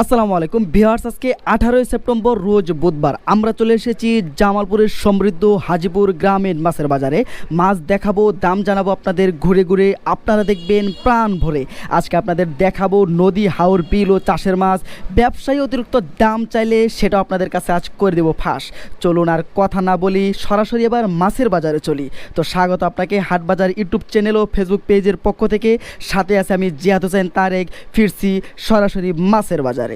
আসসালামু আলাইকুম বিহার আজকে আঠারোই সেপ্টেম্বর, রোজ বুধবার। আমরা চলে এসেছি জামালপুরের সমৃদ্ধ হাজিপুর গ্রামের মাছের বাজারে। মাছ দেখাবো, দাম জানাব আপনাদের ঘুরে ঘুরে। আপনারা দেখবেন প্রাণ ভরে। আজকে আপনাদের দেখাবো নদী হাওর বিল ও চাষের মাছ। ব্যবসায়ী অতিরিক্ত দাম চাইলে সেটা আপনাদের কাছে আজ করে দেবো ফাঁস। চলুন আর কথা না বলি, সরাসরি এবার মাছের বাজারে চলি। তো স্বাগত আপনাকে হাটবাজার ইউটিউব চ্যানেল ও ফেসবুক পেজের পক্ষ থেকে। সাথে আছে আমি জিয়াদ হোসেন তারেক, ফিরছি সরাসরি মাছের বাজারে।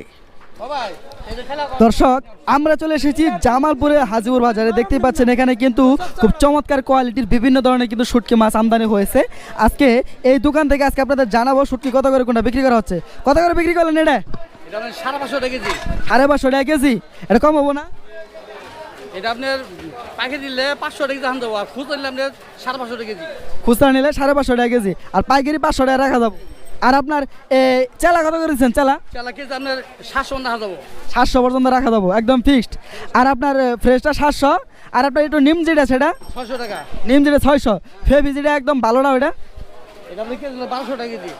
দর্শক আমরা চলে এসেছি জামালপুরে হাজিপুর বাজারে। দেখতেই পাচ্ছেন এখানে কিন্তু খুব চমৎকার কোয়ালিটির বিভিন্ন ধরনের কিন্তু শুটকি মাছ আমদানি হয়েছে। আজকে এই দোকান থেকে আজকে আপনাদের জানাব শুটকি কত করে কোনটা বিক্রি করা হচ্ছে। কত করে বিক্রি করলেন এটা? সাড়ে পাঁচশো টাকা কেজি। সাড়ে পাঁচশো টাকা কেজি? এটা কম হব না? এটা আপনার পাখি দিলে পাঁচশো টাকা দাম দেবো আর খুচরা আপনার সাড়ে পাঁচশো টাকা কেজি। খুচরা নিলে সাড়ে পাঁচশো টাকা কেজি আর পাইকারি পাঁচশো টাকা রাখা যাব। আর আপনার চেলা কত করেছেন চেলা? চালা আপনার সাতশো দেবো পর্যন্ত রাখা যাব একদম ফিক্সড আর আপনার ফ্রেশটা সাতশো আর আপনার একটু নিম যেটা সেটা ছয়শো টাকা। নিম যেটা ছয়শো ফেভি যেটা একদম ভালো না এটা কেজি বারোশো টাকা কেজি।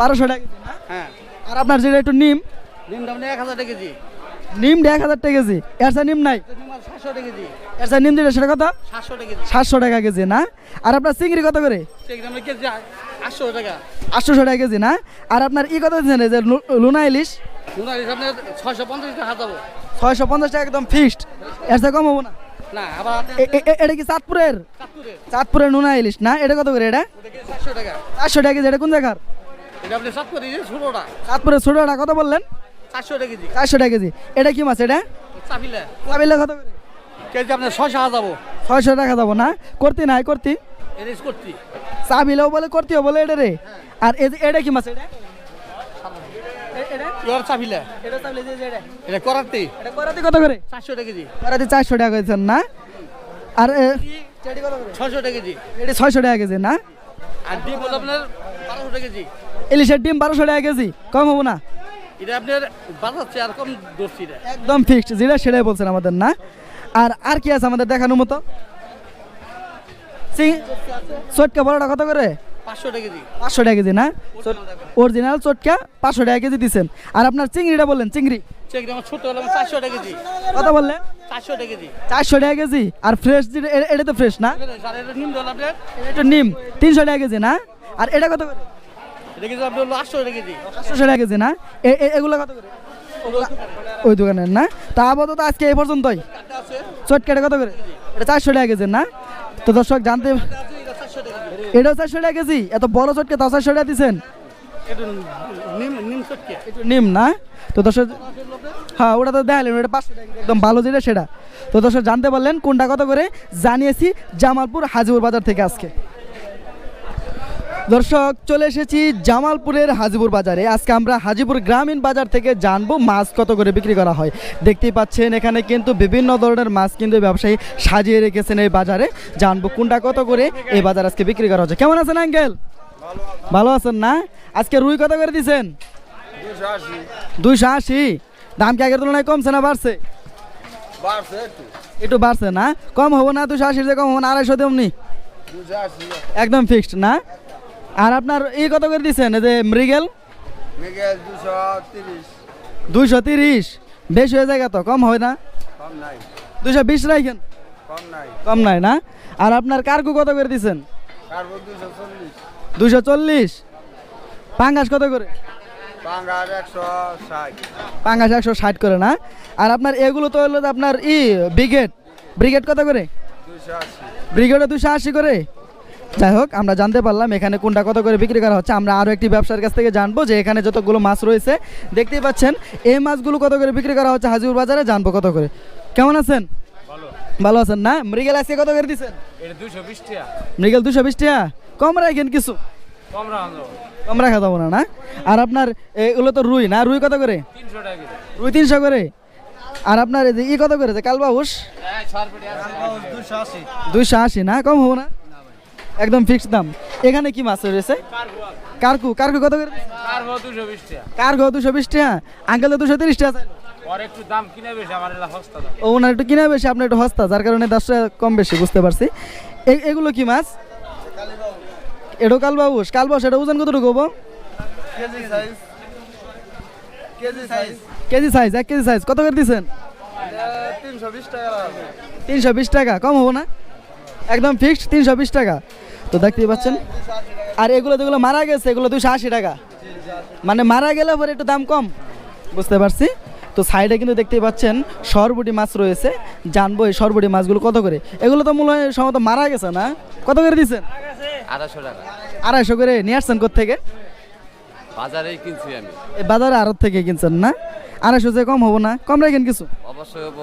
বারোশো টাকা কেজি হ্যাঁ। আর আপনার যেটা একটু নিম? এক হাজার টাকা কেজি। নিম এক হাজার টাকা কেজি। নিম নাই? সাতশো টাকা কেজি। এর নিম যেটা সেটা কত? সাতশো টাকা কেজি। না? আর আপনার চিংড়ি কত করে? আটশো টাকা। আটশোশো টাকা কেজি না? আর আপনার ই কথা এই যে লুনা ইলিশ? লুনা ইলিশ আপনার ছয়শো পঞ্চাশ টাকা দেবো ছয়শো পঞ্চাশ টাকা একদম ফিক্সড এর কম হব না? আবার এটা কি চাঁদপুরের? চাঁদপুরে চাঁদপুরের নুনা ইলিশ না? এটা কত করে এটা? চারশো টাকা? চারশো টাকা কেজি এটা কোন জায়গার? এটা আপনি চাঁদপুরে ছোটোটা। কত বললেন? চারশো টাকা কেজি। চারশো টাকা কেজি। এটা কি মাছ এটা? চাপিলে চাবিলে কত করে? কেজি আপনার ছয়শো হাজার যাব ছয়শো টাকা যাব না? করতি নাই করতি? এরিস করছি চাবিলেও বলে করতিও বলে এটা রে। আর এটা কি মাছ এটা? করাতে। করাতি কত করে? চারশো টাকা কেজি। চারশো টাকা করেছেন না। আর টাকা কেজি। এটি ছয়শো টাকা কেজি না? আর ডিম হলো আপনার বারোশো টাকা কেজি। ইলিশের ডিম বারোশো টাকা কেজি কম হব না। এটা আপনার বাজাচ্ছে আর কম দর্শি একদম ফিক্সড যেটা সেটাই বলছেন আমাদের না। আর আর কি আছে আমাদের দেখানোর মতো? চিং- চটকা বড়টা কত করে? পাঁচশো টাকা কেজি। না? অরিজিনাল চটকা পাঁচশো টাকা কেজি দিচ্ছেন আর আপনার চিংড়িটা বললেন চিংড়ি। চারশো টাকা কেজি। কত বললেন? চারশো টাকা কেজি। চারশো টাকা কেজি। আর ফ্রেশ এটা তো ফ্রেশ না? এটা নিম তিনশো টাকা কেজি না? আর এটা কত করে? কেজি আটশো টাকা না? এগুলো কত করে? ওই দোকানের। না? তা আপাতত আজকে এই পর্যন্তই। চটকাটা কত করে? এটা চারশো টাকা কেজি না? তো দর্শক জানতে এটাও চারশো টাকা কেজি। এত বড় চটকে তাও চারশো টাকা দিচ্ছেন নিম না? তো দর্শক হ্যাঁ ওটা তো দেখালেন ওটা পাঁচশো টাকা একদম ভালো যেটা সেটা। তো দর্শক জানতে পারলেন কোনটা কত করে? জানিয়েছি জামালপুর হাজিপুর বাজার থেকে আজকে। দর্শক চলে এসেছি জামালপুরের হাজিপুর বাজারে। আজকে আমরা হাজিপুর গ্রামীণ বাজার থেকে জানব মাছ কত করে বিক্রি করা হয়। দেখতেই পাচ্ছেন এখানে কিন্তু বিভিন্ন ধরনের মাছ কিন্তু ব্যবসায়ী সাজিয়ে রেখেছেন এই বাজারে। জানব কোনটা কত করে এই বাজার আজকে বিক্রি করা হচ্ছে। কেমন আছেন আঙ্কেল? ভালো আছেন না? আজকে রুই কত করে দিছেন? দুইশো আশি। দাম কি আগের তুলনায় কমছে না বাড়ছে? একটু। বাড়ছে না? কম হব না দুশো আশির যে কম হব না আড়াইশো দেমনি একদম ফিক্সড না? আর আপনার ই কত করে দিচ্ছেন যে মৃগেল? মেঘেল দুশো তিরিশ। দুইশো তিরিশ। বেশি হয়ে যায় তো কম হয় না? কম নাই। দুশো বিশ রাখেন কম নাই। কম নাই না? আর আপনার কার্গো কত করে দিচ্ছেন দুশো চল্লিশ। পাঙ্গাস কত করে? পাঙ্গাস একশো ষাট। করে না? আর আপনার এগুলো তো হলো আপনার ই ব্রিগেড। ব্রিগেড কত করে? ব্রিগেডে দুশো আশি করে? যাই হোক আমরা জানতে পারলাম এখানে কোনটা কত করে বিক্রি করা হচ্ছে। আমরা আরও একটি ব্যবসার কাছ থেকে জানব যে এখানে যতগুলো মাছ রয়েছে। দেখতেই পাচ্ছেন এই মাছগুলো কত করে বিক্রি করা হচ্ছে হাজিপুর বাজারে? জানব কত করে। কেমন আছেন? ভালো। আছেন না? মৃগেল আজকে কত করে দিচ্ছেন মৃগেল দুশো বিশ টাকা? কম রাখেন কিছু। কম রাখা যাব না না? আর আপনার এগুলো তো রুই না? রুই কত করে? রুই তিনশো করে? আর আপনার এই যে ই কত করে? যে কালবাউস? দুশো দুইশো আশি না? কম হব না? একদম ফিক্সড দাম। এখানে কি মাছ রয়েছে? কারকু কারকু কত করে? কারকু দুশো বিশ টাকা। আঙ্কেল দুশো তিরিশ টাকা ও ওনার একটু কিনা বেশি আপনার একটু হস্তা যার কারণে দশটা কম বেশি বুঝতে পারছি। এগুলো কি মাছ? এটো কালবাউস। কালবাউস এটা ওজন কতটুকু হব? KG size KG size KG size এক কেজি সাইজ কত করে দিচ্ছেন তিনশো তিনশো বিশ টাকা। কম হব না? একদম ফিক্সড তিনশো বিশ টাকা। তো দেখতেই পাচ্ছেন? আর এগুলো যেগুলো মারা গেছে এগুলো দুশো আশি টাকা। মানে মারা গেলে পরে একটু দাম কম। বুঝতে পারছি? তো সাইডে কিন্তু দেখতেই পাচ্ছেন সরবুটি মাছ রয়েছে। জানব এই সরবুটি মাছগুলো কত করে? এগুলো তো মূল হয় সম্ভবত মারা গেছে না? কত করে দিচ্ছেন আড়াইশো টাকা। আড়াইশো করে নিয়ে আসছেন থেকে বাজারেই কিনছি আমি। এই বাজারে আড়ত থেকে কিনছেন না? আড়াইশো যে কম হব না। কম রাখেন কিছু? অবশ্যই হব।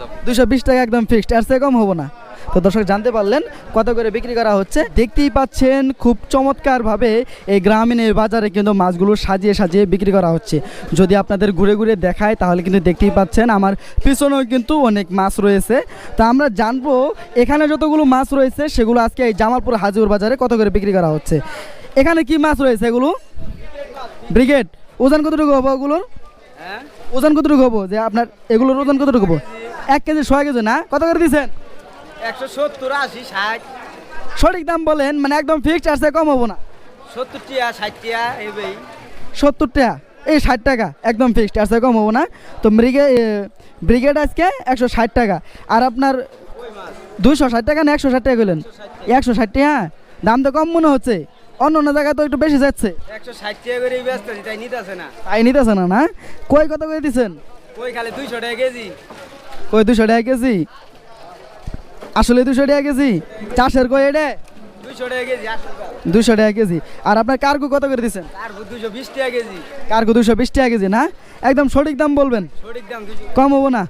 যাবে। দুশো বিশ টাকা একদম ফিক্সড আর সে কম হব না। তো দর্শক জানতে পারলেন কত করে বিক্রি করা হচ্ছে। দেখতেই পাচ্ছেন খুব চমৎকারভাবে এই গ্রামীণের বাজারে কিন্তু মাছগুলো সাজিয়ে সাজিয়ে বিক্রি করা হচ্ছে। যদি আপনাদের ঘুরে ঘুরে দেখায় তাহলে কিন্তু দেখতেই পাচ্ছেন আমার পিছনেও কিন্তু অনেক মাছ রয়েছে। তা আমরা জানব এখানে যতগুলো মাছ রয়েছে সেগুলো আজকে এই জামালপুর হাজিপুর বাজারে কত করে বিক্রি করা হচ্ছে। এখানে কি মাছ রয়েছে এগুলো? ব্রিগেড ওজন কতটুকু হব ওগুলোর হ্যাঁ? ওজন কতটুকু হব? যে আপনার এগুলোর ওজন কতটুকু হব? এক কেজি ছয় কেজি না? কত করে দিচ্ছেন একশো সত্তর আশি ষাট। সঠিক দাম বলেন মানে একদম ফিক্সড আর কম হব না। সত্তর টিয়া ষাট টিয়া এইভাবেই সত্তর টাকা এই ষাট টাকা একদম ফিক্সড আর কম হব না। তো মৃগে ব্রিগেড আজকে একশো ষাট টাকা। আর আপনার দুইশো ষাট টাকা না একশো ষাট টাকা গেলেন একশো ষাট। টাকা দাম তো কম মনে হচ্ছে। অন্য অন্য জায়গায় তো একটু বেশি যাচ্ছে। একশো ষাট টাকা করে ব্যস্ত তাই নিতেছে না। তাই নিতেছে না না? কই কত করে দিচ্ছেন ওই খালি দুইশো টাকা কেজি। কই দুশো টাকা কেজি? আসলে দুশো টাকা কেজি। চাষের কই এটা? দুশো টাকা কেজি আর আপনার কার্গো কত করে দিচ্ছেন? কার্গো দুশো বিশ টাকা কেজি। না? একদম সঠিক দাম বলবেন। সঠিক কম হব না।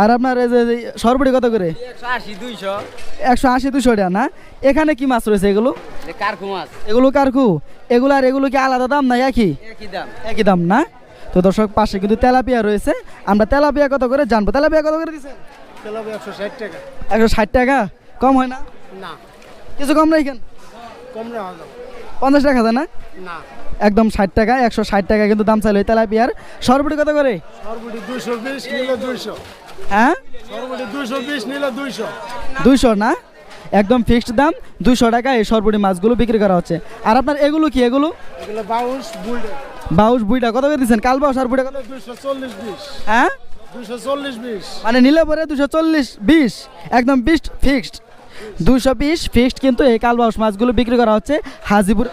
আর আপনার এই যে সরবড়ি কত করে? একশো আশি দুইশো। একশো আশি দুশো টাকা না? এখানে কি মাছ রয়েছে এগুলো? কারকু মাছ। এগুলো কার্কু এগুলো আর এগুলো কি আলাদা দাম না একই? একই দাম। একই দাম না? তো দর্শক পাশে কিন্তু তেলাপিয়া রয়েছে। আমরা তেলাপিয়া কত করে জানব? তেলাপিয়া কত করে দিচ্ছেন? তেলাপি একশো ষাট টাকা। একশো ষাট টাকা? কম হয় না? না। কিছু কম কম না হবে পঞ্চাশ টাকা যায় না? না। একদম ষাট টাকা একশো ষাট টাকা কিন্তু দাম চাইলো এই তেলাপিয়ার। সরবড়ি কত করে? সরবটি দুইশো বিশ নিলে দুইশো। হ্যাঁ? সরবটি দুইশো বিশ নিলে দুইশো। দুইশো না? একদম ফিক্সড দাম দুইশো টাকা এই সরবড়ি মাছগুলো বিক্রি করা হচ্ছে। আর আপনার এগুলো কি এগুলো? বাউন্স বুলডে বাউস বুইটা কত করে দিচ্ছেন? কাল বাউস আর বুইটা কত? দুইশো চল্লিশ হ্যাঁ? মানে নিলে পরে দুশো চল্লিশ বিশ, একদম বিশ ফিক্সড দুশো বিশ ফিক্সড কিন্তু এই কালবাউস মাছগুলো বিক্রি করা হচ্ছে হাজিপুর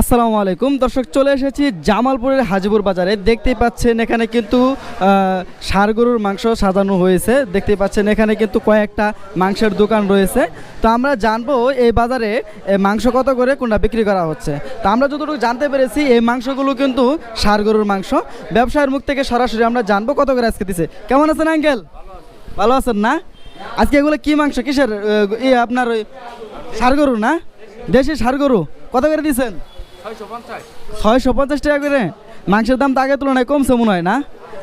আসসালামু আলাইকুম। দর্শক, চলে এসেছি জামালপুরের হাজিপুর বাজারে। দেখতেই পাচ্ছেন এখানে কিন্তু ষাঁড় গরুর মাংস সাজানো হয়েছে। দেখতেই পাচ্ছেন এখানে কিন্তু কয়েকটা মাংসের দোকান রয়েছে। তো আমরা জানব এই বাজারে মাংস কত করে, কোনটা বিক্রি করা হচ্ছে। তো আমরা যতটুকু জানতে পেরেছি, এই মাংসগুলো কিন্তু ষাঁড় গরুর মাংস। ব্যবসায়ের মুখ থেকে সরাসরি আমরা জানব কত করে আজকে দিছে। কেমন আছেন, আঙ্কেল? ভালো আছেন না? আজকে এগুলো কি মাংস? কিসের আপনার ওই ষাঁড় গরু না? দেশি ষাঁড় গরু। কত করে দিছেন? ছয়শো পঞ্চাশ। টাকা করে? মাংসের দাম আগের তুলনায় কমছে মনে হয় না?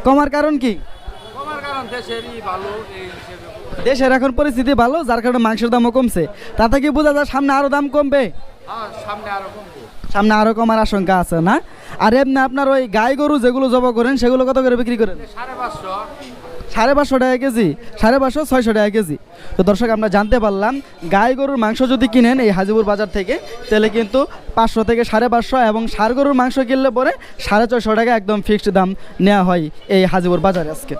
কমার কারণ কি? দেশের এখন পরিস্থিতি ভালো যার কারণে মাংসের দামও কমছে। তাতে কি বোঝা যায় সামনে আরও দাম কমবে। হ্যাঁ সামনে আরও কমবো। সামনে আরও কমার আশঙ্কা আছে না? আর এমনি আপনার ওই গাই গরু যেগুলো জবা করেন সেগুলো কত করে বিক্রি করেন? সাড়ে পাঁচশো। সাড়ে পাঁচশো টাকা কেজি, সাড়ে পাঁচশো, ছয়শো টাকা কেজি। তো দর্শক, আমরা জানতে পারলাম, গাই গরুর মাংস যদি কিনেন এই হাজিপুর বাজার থেকে, তাহলে কিন্তু পাঁচশো থেকে সাড়ে পাঁচশো এবং সার গরুর মাংস কিনলে পরে সাড়ে ছয়শো টাকা একদম ফিক্সড দাম নেওয়া হয় এই হাজিপুর বাজারে আজকে।